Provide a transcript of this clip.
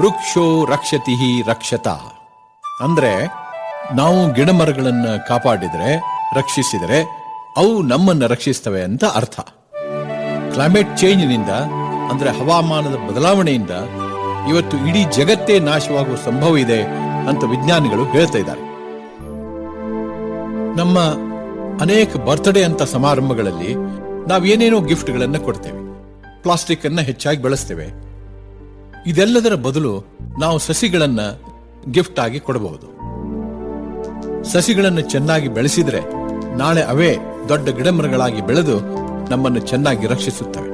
ವೃಕ್ಷೋ ರಕ್ಷತಿ ರಕ್ಷತ. ಅಂದ್ರೆ ನಾವು ಗಿಡ ಮರಗಳನ್ನ ಕಾಪಾಡಿದ್ರೆ, ರಕ್ಷಿಸಿದರೆ ಅವು ನಮ್ಮನ್ನ ರಕ್ಷಿಸ್ತವೆ ಅಂತ ಅರ್ಥ. ಕ್ಲೈಮೇಟ್ ಚೇಂಜ್ನಿಂದ ಅಂದ್ರೆ ಹವಾಮಾನದ ಬದಲಾವಣೆಯಿಂದ ಇವತ್ತು ಇಡೀ ಜಗತ್ತೇ ನಾಶವಾಗುವ ಸಂಭವ ಇದೆ ಅಂತ ವಿಜ್ಞಾನಿಗಳು ಹೇಳ್ತಾ ಇದ್ದಾರೆ. ನಮ್ಮ ಅನೇಕ ಬರ್ತ್ಡೇ ಅಂತ ಸಮಾರಂಭಗಳಲ್ಲಿ ನಾವು ಏನೇನೋ ಗಿಫ್ಟ್ಗಳನ್ನು ಕೊಡ್ತೇವೆ. ಪ್ಲಾಸ್ಟಿಕ್ ಅನ್ನ ಹೆಚ್ಚಾಗಿ ಬಳಸ್ತೇವೆ. ಇದೆಲ್ಲದರ ಬದಲು ನಾವು ಸಸಿಗಳನ್ನ ಗಿಫ್ಟ್ ಆಗಿ ಕೊಡಬಹುದು. ಸಸಿಗಳನ್ನು ಚೆನ್ನಾಗಿ ಬೆಳೆಸಿದ್ರೆ ನಾಳೆ ಅವೇ ದೊಡ್ಡ ಗಿಡಮರಗಳಾಗಿ ಬೆಳೆದು ನಮ್ಮನ್ನು ಚೆನ್ನಾಗಿ ರಕ್ಷಿಸುತ್ತವೆ.